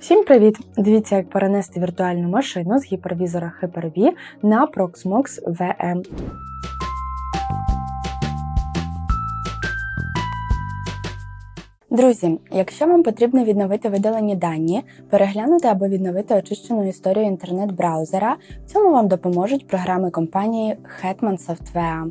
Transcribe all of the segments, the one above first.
Всім привіт! Дивіться, як перенести віртуальну машину з гіпервізора Hyper-V на Proxmox VM. Друзі, якщо вам потрібно відновити видалені дані, переглянути або відновити очищену історію інтернет-браузера, в цьому вам допоможуть програми компанії Hetman Software.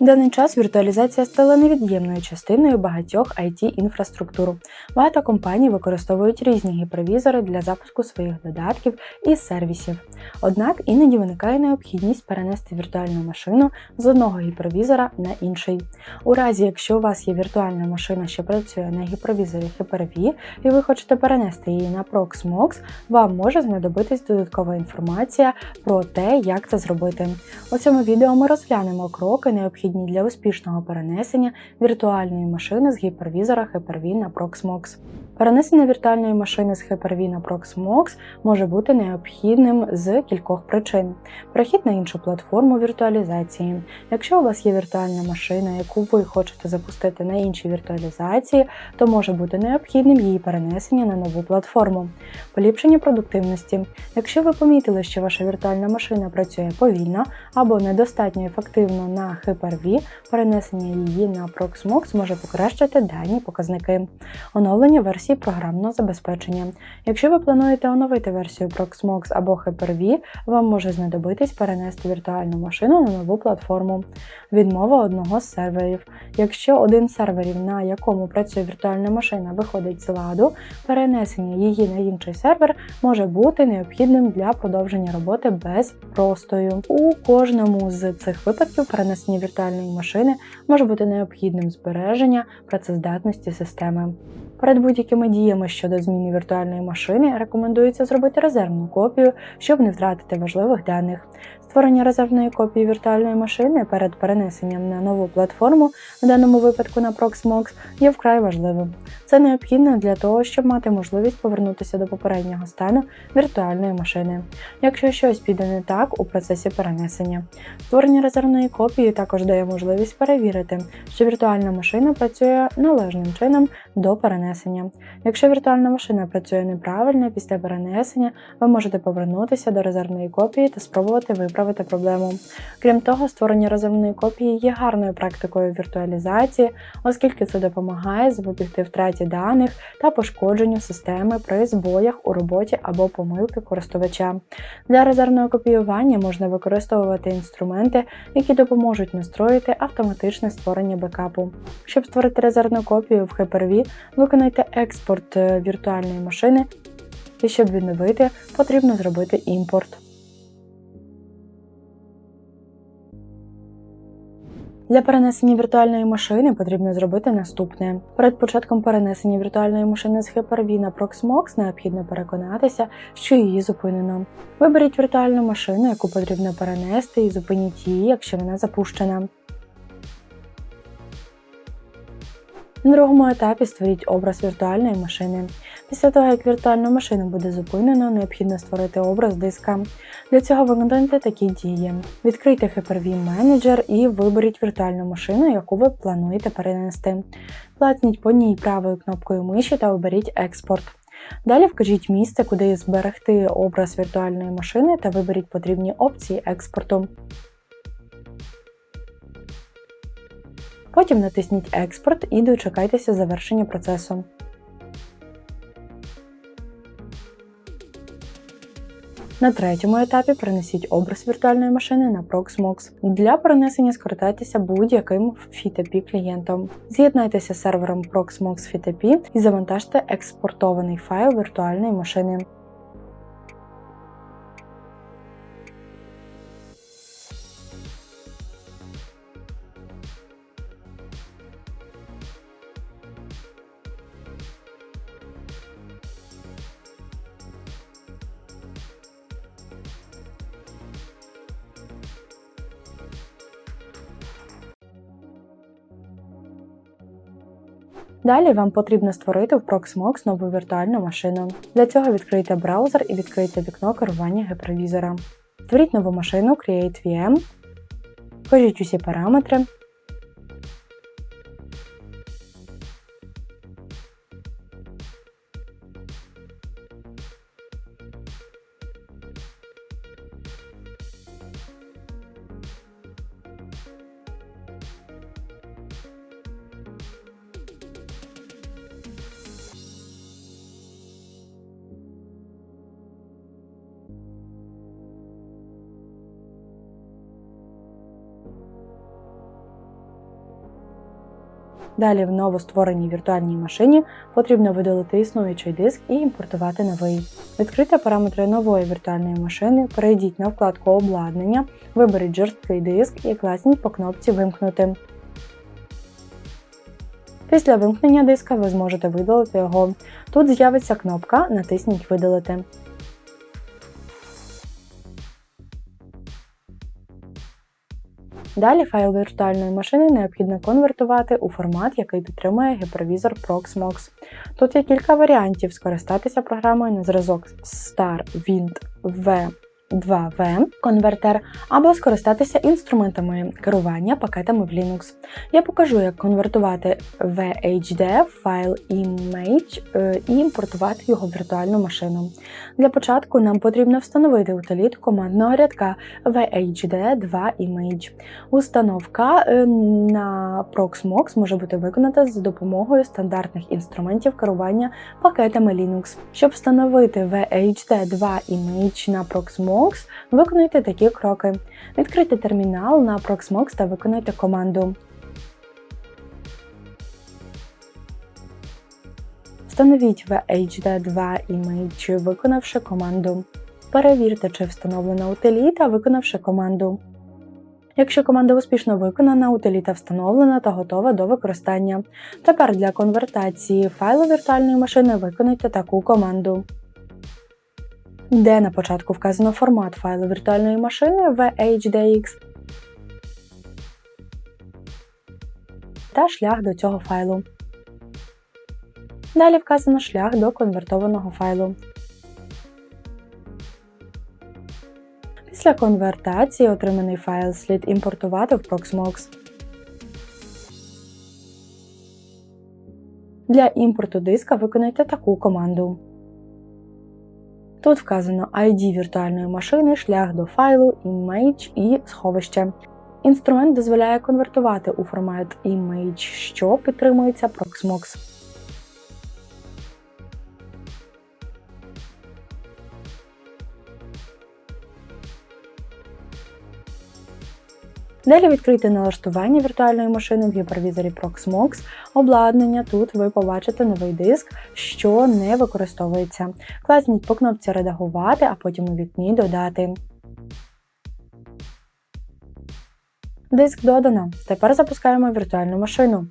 В даний час віртуалізація стала невід'ємною частиною багатьох it інфраструктур. Багато компаній використовують різні гіпервізори для запуску своїх додатків і сервісів. Однак іноді виникає необхідність перенести віртуальну машину з одного гіпервізора на інший. У разі, якщо у вас є віртуальна машина, що працює на гіпервізорі Hyper-V, і ви хочете перенести її на Proxmox, вам може знадобитись додаткова інформація про те, як це зробити. У цьому відео ми розглянемо кроки, необхідні для успішного перенесення віртуальної машини з гіпервізора Hyper-V на Proxmox. Перенесення віртуальної машини з Hyper-V на Proxmox може бути необхідним з кількох причин. Перехід на іншу платформу віртуалізації. Якщо у вас є віртуальна машина, яку ви хочете запустити на іншій віртуалізації, то може бути необхідним її перенесення на нову платформу. Поліпшення продуктивності. Якщо ви помітили, що ваша віртуальна машина працює повільно або недостатньо ефективно на Hyper-V, перенесення її на Proxmox може покращити дані показники. Оновлення версії програмного забезпечення. Якщо ви плануєте оновити версію Proxmox або Hyper-V, вам може знадобитись перенести віртуальну машину на нову платформу. Відмова одного з серверів. Якщо один з серверів, на якому працює віртуальна машина, виходить з ладу, перенесення її на інший сервер може бути необхідним для продовження роботи без простою. У кожному з цих випадків перенесення віртуальної машини може бути необхідним збереження працездатності системи. Перед будь-якими діями щодо зміни віртуальної машини рекомендується зробити резервну копію, щоб не втратити важливих даних. Створення резервної копії віртуальної машини перед перенесенням на нову платформу, в даному випадку на Proxmox, є вкрай важливим. Це необхідно для того, щоб мати можливість повернутися до попереднього стану віртуальної машини, якщо щось піде не так у процесі перенесення. Створення резервної копії також дає можливість перевірити, що віртуальна машина працює належним чином до перенесення. Якщо віртуальна машина працює неправильно після перенесення, ви можете повернутися до резервної копії та спробувати виправити виправити проблему. Крім того, створення розумної копії є гарною практикою віртуалізації, оскільки це допомагає запобігти втраті даних та пошкодженню системи при збоях у роботі або помилки користувача. Для резервного копіювання можна використовувати інструменти, які допоможуть настроїти автоматичне створення бекапу. Щоб створити резервну копію в Hyper-V, виконайте експорт е, віртуальної машини, і щоб відновити, потрібно зробити імпорт. Для перенесення віртуальної машини потрібно зробити наступне. Перед початком перенесення віртуальної машини з Hyper-V на Proxmox необхідно переконатися, що її зупинено. Виберіть віртуальну машину, яку потрібно перенести, і зупиніть її, якщо вона запущена. На другому етапі створіть образ віртуальної машини. Після того, як віртуальну машину буде зупинено, необхідно створити образ диска. Для цього виконайте такі дії. Відкрийте Hyper-V Manager і виберіть віртуальну машину, яку ви плануєте перенести. Платніть по ній правою кнопкою миші та оберіть Експорт. Далі вкажіть місце, куди зберегти образ віртуальної машини та виберіть потрібні опції експорту. Потім натисніть Експорт і дочекайтеся завершення процесу. На третьому етапі перенесіть образ віртуальної машини на Proxmox. Для перенесення скористайтеся будь-яким FTP клієнтом. З'єднайтеся з сервером Proxmox FTP і завантажте експортований файл віртуальної машини. Далі вам потрібно створити в Proxmox нову віртуальну машину. Для цього відкрийте браузер і відкрийте вікно керування гіпервізора. Створіть нову машину Create VM, вкажіть усі параметри. Далі в новоствореній віртуальній машині потрібно видалити існуючий диск і імпортувати новий. Відкрийте параметри нової віртуальної машини, перейдіть на вкладку Обладнання, виберіть жорсткий диск і класніть по кнопці Вимкнути. Після вимкнення диска ви зможете видалити його. Тут з'явиться кнопка Натисніть Видалити. Далі файл віртуальної машини необхідно конвертувати у формат, який підтримує гіпервізор Proxmox. Тут є кілька варіантів скористатися програмою на зразок StarWind V 2V конвертер або скористатися інструментами керування пакетами в Linux. Я покажу, як конвертувати VHDF файл image е, і імпортувати його в віртуальну машину. Для початку нам потрібно встановити утиліт командного рядка VHD2Image. Установка е, на Proxmox може бути виконана за допомогою стандартних інструментів керування пакетами Linux. Щоб встановити VHD2Image на Proxmox, виконуйте такі кроки. Відкрийте термінал на Proxmox та виконуйте команду. Встановіть VHD2 Image, виконавши команду. Перевірте, чи встановлена утиліта, виконавши команду. Якщо команда успішно виконана, утиліта встановлена та готова до використання. Тепер для конвертації файлу віртуальної машини виконайте таку команду де на початку вказано формат файлу віртуальної машини VHDX та шлях до цього файлу. Далі вказано шлях до конвертованого файлу. Після конвертації отриманий файл слід імпортувати в Proxmox. Для імпорту диска виконайте таку команду. Тут вказано ID віртуальної машини, шлях до файлу, image і сховище. Інструмент дозволяє конвертувати у формат image, що підтримується Proxmox. Далі відкрийте налаштування віртуальної машини в гіпервізорі Proxmox. Обладнання. Тут ви побачите новий диск, що не використовується. Класніть по кнопці Редагувати, а потім у вікні Додати. Диск додано. Тепер запускаємо віртуальну машину.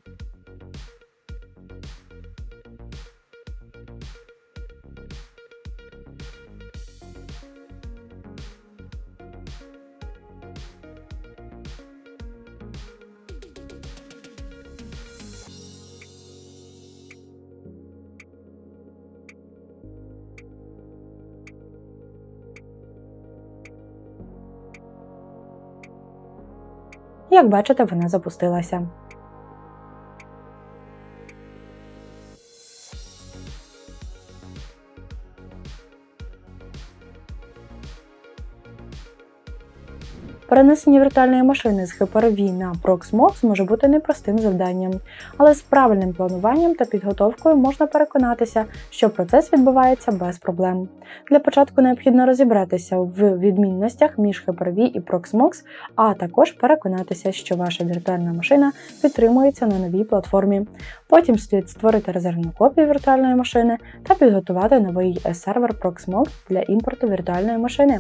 Як бачите, вона запустилася. Перенесення віртуальної машини з Hyper-V на Proxmox може бути непростим завданням, але з правильним плануванням та підготовкою можна переконатися, що процес відбувається без проблем. Для початку необхідно розібратися в відмінностях між Hyper-V і Proxmox, а також переконатися, що ваша віртуальна машина підтримується на новій платформі. Потім слід створити резервну копію віртуальної машини та підготувати новий сервер Proxmox для імпорту віртуальної машини.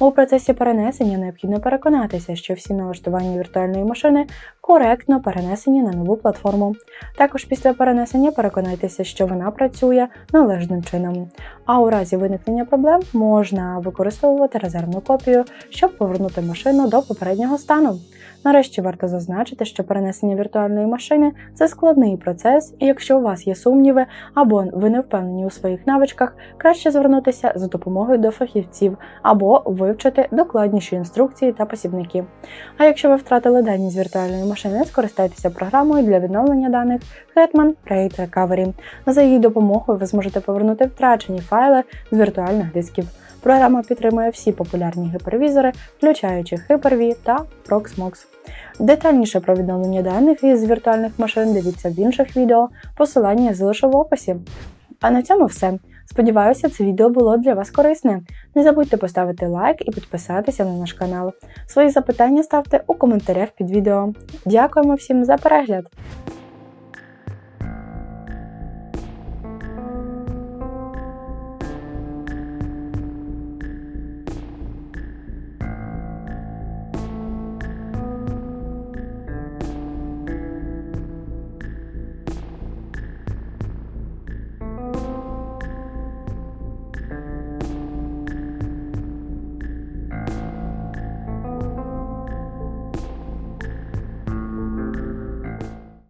У процесі перенесення необхідно переконатися, що всі налаштування віртуальної машини коректно перенесені на нову платформу. Також після перенесення переконайтеся, що вона працює належним чином. А у разі виникнення проблем можна використовувати резервну копію, щоб повернути машину до попереднього стану. Нарешті варто зазначити, що перенесення віртуальної машини це складний процес, і якщо у вас є сумніви або ви не впевнені у своїх навичках, краще звернутися за допомогою до фахівців або вивчити докладніші інструкції та посібники. А якщо ви втратили дані з віртуальної машини, скористайтеся програмою для відновлення даних Hetman Raid Recovery. За її допомогою ви зможете повернути втрачені файли з віртуальних дисків. Програма підтримує всі популярні гіпервізори, включаючи Hyper-V та Proxmox. Детальніше про відновлення даних із віртуальних машин дивіться в інших відео, посилання залишу в описі. А на цьому все. Сподіваюся, це відео було для вас корисне. Не забудьте поставити лайк і підписатися на наш канал. Свої запитання ставте у коментарях під відео. Дякуємо всім за перегляд!